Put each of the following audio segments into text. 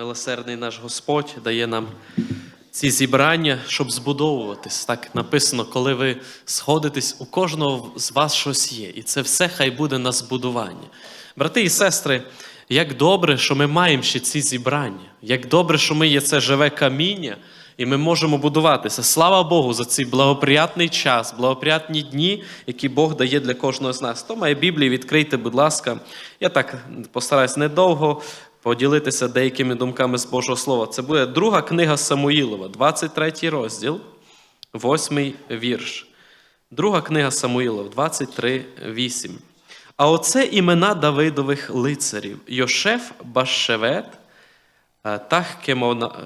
Милосердний наш Господь дає нам ці зібрання, щоб збудовуватись. Так написано, коли ви сходитесь, у кожного з вас щось є. І це все хай буде на збудування. Брати і сестри, як добре, що ми маємо ще ці зібрання, як добре, що ми є це живе каміння, і ми можемо будуватися. Слава Богу, за цей благоприятний час, благоприятні дні, які Бог дає для кожного з нас. Хто має Біблію, відкрийте, будь ласка. Я так постараюсь недовго поділитися деякими думками з Божого Слова. Це буде друга книга Самуїлова, 23 розділ, 8 вірш. Друга книга Самуїлова, 23, 8. А оце імена Давидових лицарів: Йошеф Башшевет, е, Тахкемона,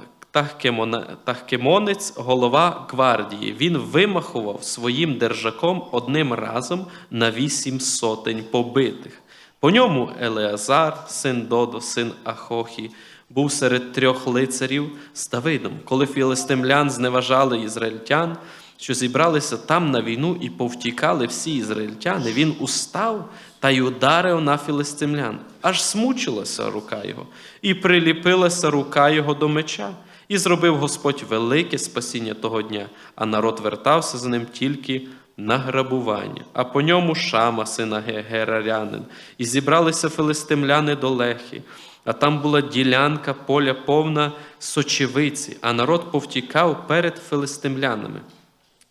Тахкемонець, голова гвардії. Він вимахував своїм держаком одним разом на вісім сотень побитих. По ньому Елеазар, син Додо, син Ахохі, був серед трьох лицарів з Давидом, коли філистимлян зневажали ізраїльтян, що зібралися там на війну і повтікали всі ізраїльтяни, він устав та й ударив на філистимлян. Аж смучилася рука його, і приліпилася рука його до меча. І зробив Господь велике спасіння того дня, а народ вертався за ним тільки на грабування. А по ньому Шама, сина Ге- Герарянин, і зібралися филистимляни до Лехи. А там була ділянка поля повна сочевиці, а народ повтікав перед филистимлянами.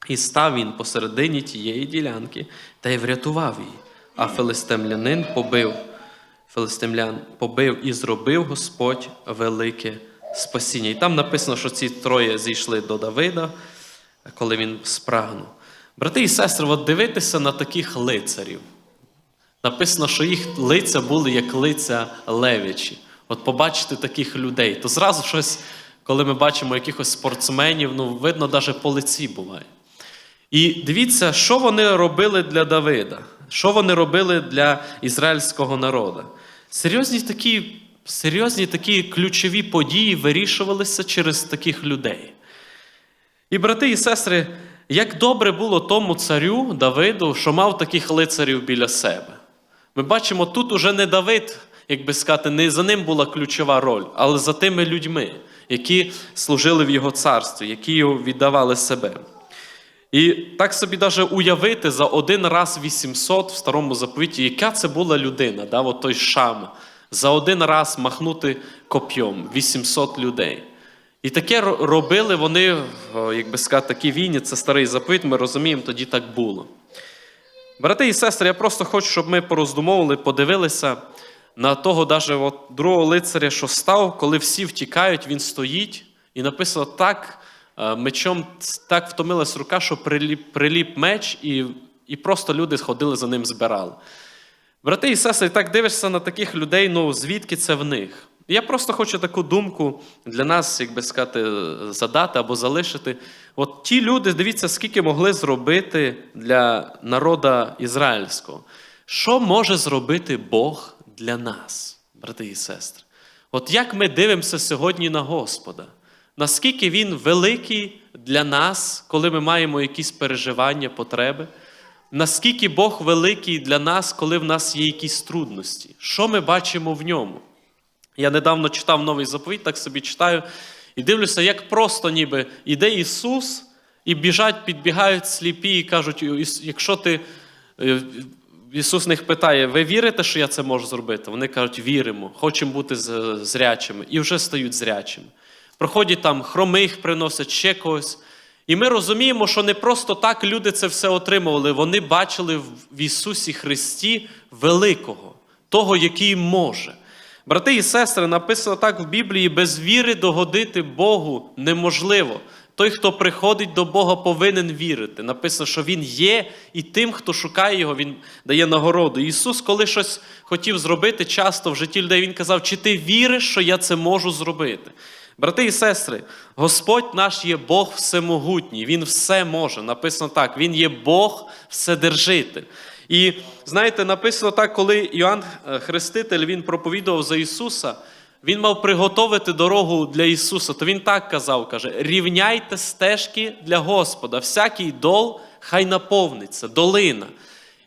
І став він посередині тієї ділянки та й врятував її. А филистимлянин побив, филистимлян побив і зробив Господь велике спасіння. І там написано, що ці троє зійшли до Давида, коли він спрагнув. Брати і сестри, от дивитися на таких лицарів. Написано, що їх лиця були як лиця левічі. От побачити таких людей, то зразу щось, коли ми бачимо якихось спортсменів, ну видно, навіть по лиці буває. І дивіться, що вони робили для Давида, що вони робили для ізраїльського народу. Серйозні такі, серйозні такі ключові події вирішувалися через таких людей. І, брати і сестри, як добре було тому царю Давиду, що мав таких лицарів біля себе. Ми бачимо, тут уже не Давид, як би сказати, не за ним була ключова роль, але за тими людьми, які служили в його царстві, які його віддавали себе. І так собі даже уявити за один раз 800 в старому заповіті, яка це була людина, да, от той Шам, за один раз махнути коп'єм 800 людей. І таке робили вони, о, як би сказати, такі війні, це старий заповіт, ми розуміємо, тоді так було. Брати і сестри, я просто хочу, щоб ми пороздумовували, подивилися на того даже от другого лицаря, що став, коли всі втікають, він стоїть, і написано так, е, мечом так втомилась рука, що приліп, приліп меч, і, і просто люди ходили за ним, збирали. Брати і сестри, так дивишся на таких людей, ну звідки це в них? Я просто хочу таку думку для нас, як би сказати, задати або залишити. От ті люди, дивіться, скільки могли зробити для народа ізраїльського. Що може зробити Бог для нас, брати і сестри? От як ми дивимося сьогодні на Господа? Наскільки Він великий для нас, коли ми маємо якісь переживання, потреби? Наскільки Бог великий для нас, коли в нас є якісь трудності? Що ми бачимо в ньому? Я недавно читав новий заповіт, так собі читаю, і дивлюся, як просто ніби іде Ісус, і біжать, підбігають сліпі і кажуть, «Іс- якщо ти. е, Ісус них питає, ви вірите, що я це можу зробити? Вони кажуть, віримо, хочемо бути зрячими, і вже стають зрячими. Проходять там хромих, приносять ще когось. І ми розуміємо, що не просто так люди це все отримували. Вони бачили в Ісусі Христі великого, того, який може. Брати і сестри, написано так в Біблії: без віри догодити Богу неможливо. Той, хто приходить до Бога, повинен вірити. Написано, що Він є, і тим, хто шукає Його, Він дає нагороду. Ісус, коли щось хотів зробити, часто в житті людей Він казав, чи ти віриш, що я це можу зробити? Брати і сестри, Господь наш є Бог всемогутній, Він все може. Написано так, Він є Бог вседержитель. І знаєте, написано так, коли Іоанн е, Хреститель він проповідував за Ісуса, він мав приготовити дорогу для Ісуса. То він так казав: каже: рівняйте стежки для Господа, всякий дол хай наповниться, долина.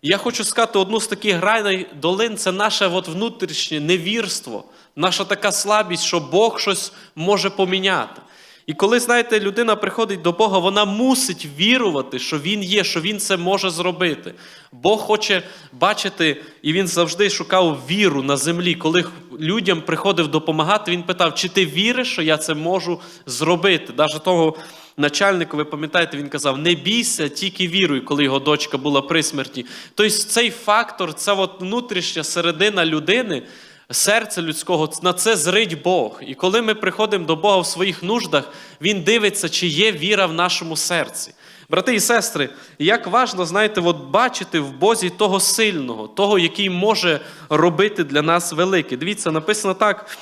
Я хочу сказати, одну з таких грайних долин це наше от внутрішнє невірство. наша така слабість, що Бог щось може поміняти. І коли, знаєте, людина приходить до Бога, вона мусить вірувати, що Він є, що Він це може зробити. Бог хоче бачити, і він завжди шукав віру на землі. Коли людям приходив допомагати, він питав, чи ти віриш, що я це можу зробити? Навіть того начальнику, ви пам'ятаєте, він казав: не бійся, тільки віруй, коли його дочка була при смерті. Тобто цей фактор, ця от внутрішня середина людини. Серце людського на це зрить Бог. І коли ми приходимо до Бога в своїх нуждах, Він дивиться, чи є віра в нашому серці. Брати і сестри, як важливо, знаєте, от бачити в Бозі того сильного, того, який може робити для нас велике. Дивіться, написано так,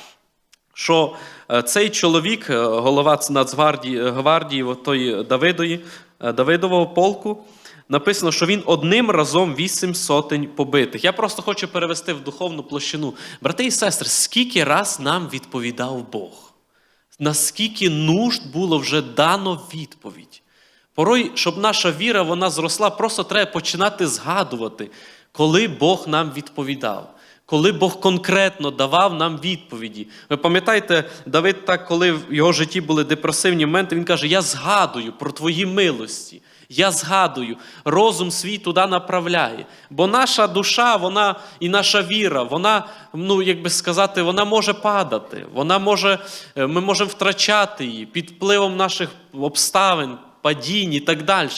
що е, цей чоловік, е, голова Нацгвардії гвардії, е, Давидового полку, написано, що він одним разом вісім сотень побитих. Я просто хочу перевести в духовну площину. Брати і сестри, скільки раз нам відповідав Бог? Наскільки нужд було вже дано відповідь? Порой, щоб наша віра вона зросла, просто треба починати згадувати, коли Бог нам відповідав, коли Бог конкретно давав нам відповіді. Ви пам'ятаєте, Давид, так, коли в його житті були депресивні моменти, він каже: Я згадую про твої милості. Я згадую, розум свій туди направляє. Бо наша душа, вона і наша віра, вона, ну як би сказати, вона може падати, вона може, е, ми можемо втрачати її під впливом наших обставин, падінь і так далі.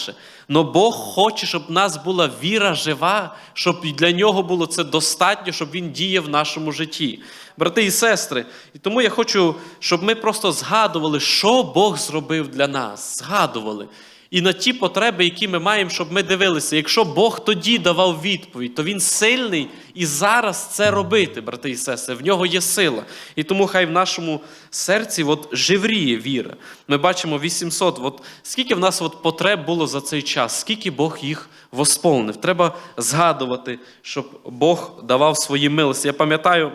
Но Бог хоче, щоб в нас була віра жива, щоб для нього було це достатньо, щоб він діяв в нашому житті. Брати і сестри, і тому я хочу, щоб ми просто згадували, що Бог зробив для нас. Згадували. І на ті потреби, які ми маємо, щоб ми дивилися. Якщо Бог тоді давав відповідь, то Він сильний і зараз це робити, брати і сестри. В нього є сила. І тому хай в нашому серці от живріє віра. Ми бачимо 800. От скільки в нас от потреб було за цей час, скільки Бог їх восполнив. Треба згадувати, щоб Бог давав свої милості. Я пам'ятаю,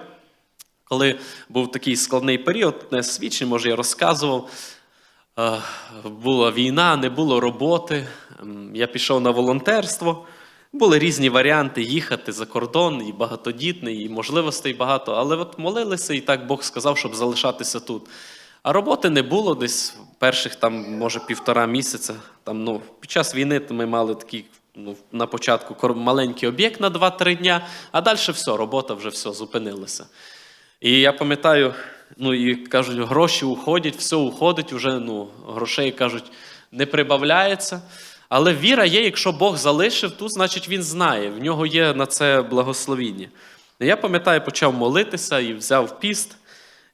коли був такий складний період, не свідчень, може, я розказував. Е, Була війна, не було роботи. Я пішов на волонтерство. Були різні варіанти їхати за кордон, і багатодітний, і можливостей багато. Але от молилися, і так Бог сказав, щоб залишатися тут. А роботи не було десь перших, там, може, півтора місяця. Там, ну, під час війни ми мали такий ну, на початку маленький об'єкт на 2-3 дня, а далі все, робота вже все зупинилася. І я пам'ятаю, ну і кажуть, гроші уходять, все уходить, вже ну, грошей кажуть, не прибавляється. Але віра є, якщо Бог залишив тут, значить він знає, в нього є на це благословіння. Я пам'ятаю, почав молитися і взяв піст,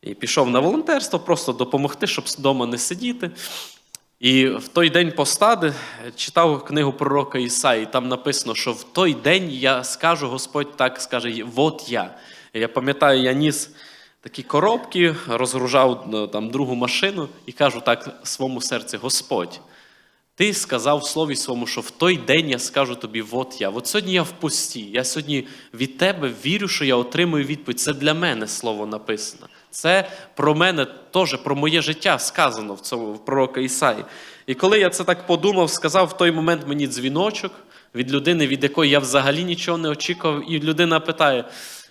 і пішов на волонтерство, просто допомогти, щоб вдома не сидіти. І в той день постади читав книгу пророка Ісаї, там написано, що в той день я скажу, Господь так скаже, от я. Я пам'ятаю, я ніс такі коробки, розгружав ну, там другу машину і кажу так своєму серці: Господь, ти сказав в слові своєму, що в той день я скажу тобі, от я. От сьогодні я в пусті. Я сьогодні від тебе вірю, що я отримую відповідь. Це для мене слово написано. Це про мене теж, про моє життя сказано в цьому в пророка Ісаї. І коли я це так подумав, сказав в той момент мені дзвіночок від людини, від якої я взагалі нічого не очікував, і людина питає.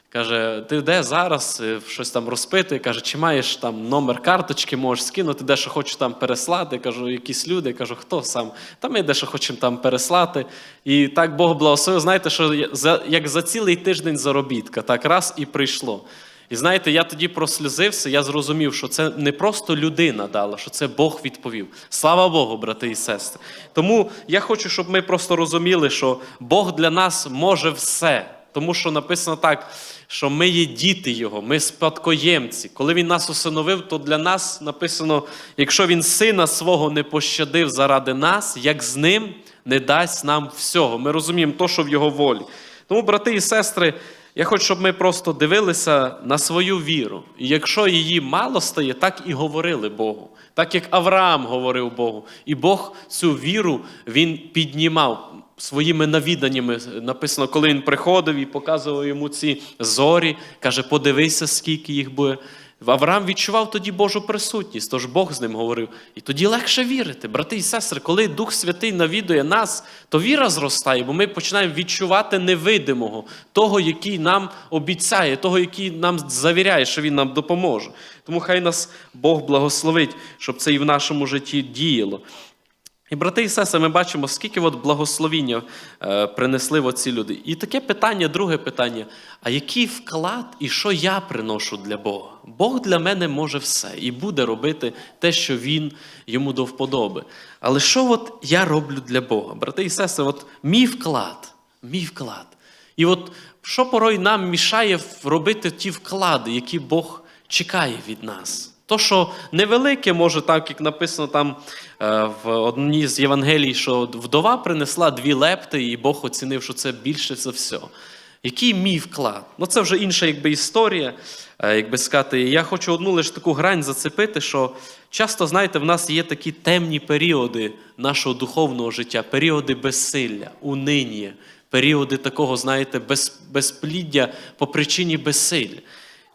Каже, ти де зараз Е, щось там розпитує, каже, чи маєш там номер карточки, можеш скинути, де що хочу там переслати. Кажу, якісь люди. Кажу, хто сам? Та ми дещо хочемо там переслати. І так Бог благословив. Знаєте, що за- як за цілий тиждень заробітка, так раз і прийшло. І знаєте, я тоді прослізився, я зрозумів, що це не просто людина дала, що це Бог відповів. Слава Богу, брати і сестри. Тому я хочу, щоб ми просто розуміли, що Бог для нас може все. Тому що написано так, що ми є діти Його, ми спадкоємці. Коли Він нас усиновив, то для нас написано: якщо Він сина свого не пощадив заради нас, як з ним не дасть нам всього. Ми розуміємо то, що в Його волі. Тому, брати і сестри, я хочу, щоб ми просто дивилися на свою віру. І якщо її мало стає, так і говорили Богу. Так як Авраам говорив Богу. І Бог цю віру він піднімав своїми навіданнями. Написано, коли він приходив і показував йому ці зорі, каже: подивися, скільки їх буде. Авраам відчував тоді Божу присутність, тож Бог з ним говорив. І тоді легше вірити. Брати і сестри, коли Дух Святий навідує нас, то віра зростає, бо ми починаємо відчувати невидимого, того, який нам обіцяє, того, який нам завіряє, що Він нам допоможе. Тому хай нас Бог благословить, щоб це і в нашому житті діяло. І, брати і сестри, ми бачимо, скільки от благословіння е, принесли оці люди. І таке питання, друге питання: а який вклад і що я приношу для Бога? Бог для мене може все і буде робити те, що Він йому до вподоби. Але що от я роблю для Бога? Брати і сестри, от мій вклад, мій вклад. І от що порой нам мішає робити ті вклади, які Бог чекає від нас? То, що невелике, може, так як написано там е, в одній з Євангелій, що вдова принесла дві лепти, і Бог оцінив, що це більше за все. Який мій вклад? Ну це вже інша якби, історія, е, як би сказати. Я хочу одну лише таку грань зацепити, що часто, знаєте, в нас є такі темні періоди нашого духовного життя, періоди безсилля, униння, періоди такого, знаєте, без, безпліддя по причині безсилля.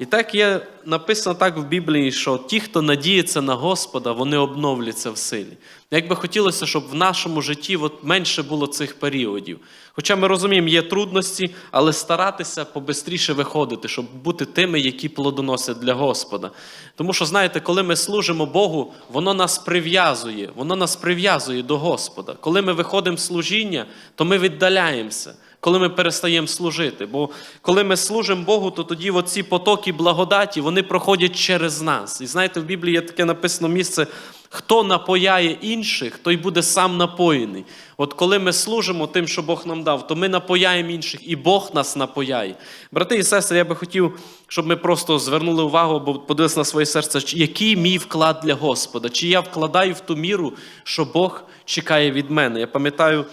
І так є написано так в Біблії, що ті, хто надіється на Господа, вони обновляться в силі. Як би хотілося, щоб в нашому житті от менше було цих періодів. Хоча ми розуміємо, є трудності, але старатися побистріше виходити, щоб бути тими, які плодоносять для Господа. Тому що, знаєте, коли ми служимо Богу, воно нас прив'язує, воно нас прив'язує до Господа. Коли ми виходимо в служіння, то ми віддаляємося коли ми перестаємо служити. Бо коли ми служимо Богу, то тоді оці потоки благодаті вони проходять через нас. І знаєте, в Біблії є таке написано місце. Хто напояє інших, той буде сам напоєний. От коли ми служимо тим, що Бог нам дав, то ми напояємо інших, і Бог нас напояє. Брати і сестри, я би хотів, щоб ми просто звернули увагу, або подивилися на своє серце, який мій вклад для Господа, чи я вкладаю в ту міру, що Бог чекає від мене. Я пам'ятаю,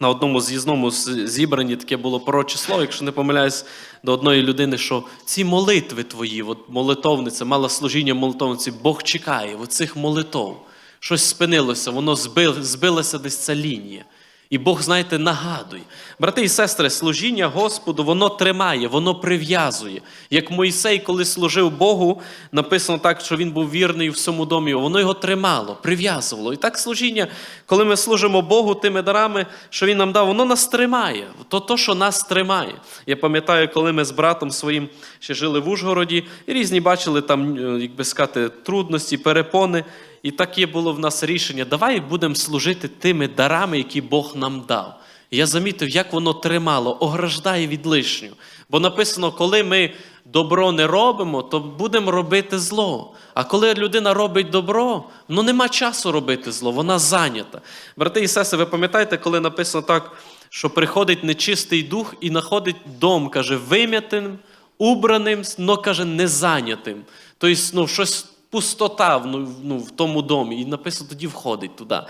на одному з'їзному зібранні таке було пророче слово, якщо не помиляюсь, до одної людини, що ці молитви твої, от молитовниця, мала служіння молитовниці, Бог чекає оцих молитов. Щось спинилося, воно збилося десь ця лінія. І Бог, знаєте, нагадує. Брати і сестри, служіння Господу, воно тримає, воно прив'язує. Як Мойсей, коли служив Богу, написано так, що він був вірний в всьому домі, воно його тримало, прив'язувало. І так служіння, коли ми служимо Богу тими дарами, що Він нам дав, воно нас тримає. То, то що нас тримає. Я пам'ятаю, коли ми з братом своїм ще жили в Ужгороді, і різні бачили там, е, як би сказати, трудності, перепони. І таке було в нас рішення: давай будемо служити тими дарами, які Бог нам дав. Я замітив, як воно тримало, ограждає від лишнього. Бо написано, коли ми добро не робимо, то будемо робити зло. А коли людина робить добро, ну нема часу робити зло, вона зайнята. Брати і сестри, ви пам'ятаєте, коли написано так, що приходить нечистий дух і знаходить дом, каже, вим'ятим, убраним, но каже, незайнятим. Тобто, ну, щось пустота в, ну, ну, в тому домі. І написано, тоді входить туди.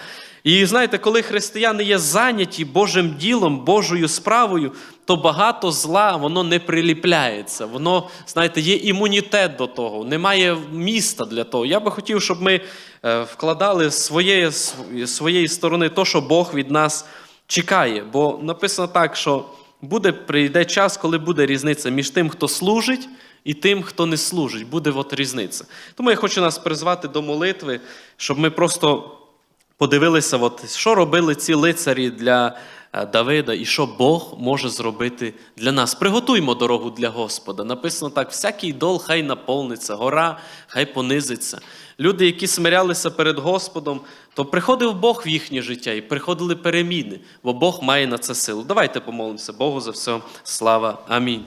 І знаєте, коли християни є зайняті Божим ділом, Божою справою, то багато зла воно не приліпляється. Воно, знаєте, є імунітет до того, немає міста для того. Я би хотів, щоб ми е, вкладали з своєї, своєї сторони то, що Бог від нас чекає. Бо написано так, що буде прийде час, коли буде різниця між тим, хто служить, і тим, хто не служить. Буде от різниця. Тому я хочу нас призвати до молитви, щоб ми просто подивилися, от, що робили ці лицарі для е, Давида і що Бог може зробити для нас. Приготуймо дорогу для Господа. Написано так: всякий дол хай наповниться, гора хай понизиться. Люди, які смирялися перед Господом, то приходив Бог в їхнє життя і приходили переміни, бо Бог має на це силу. Давайте помолимося Богу за все. Слава. Амінь.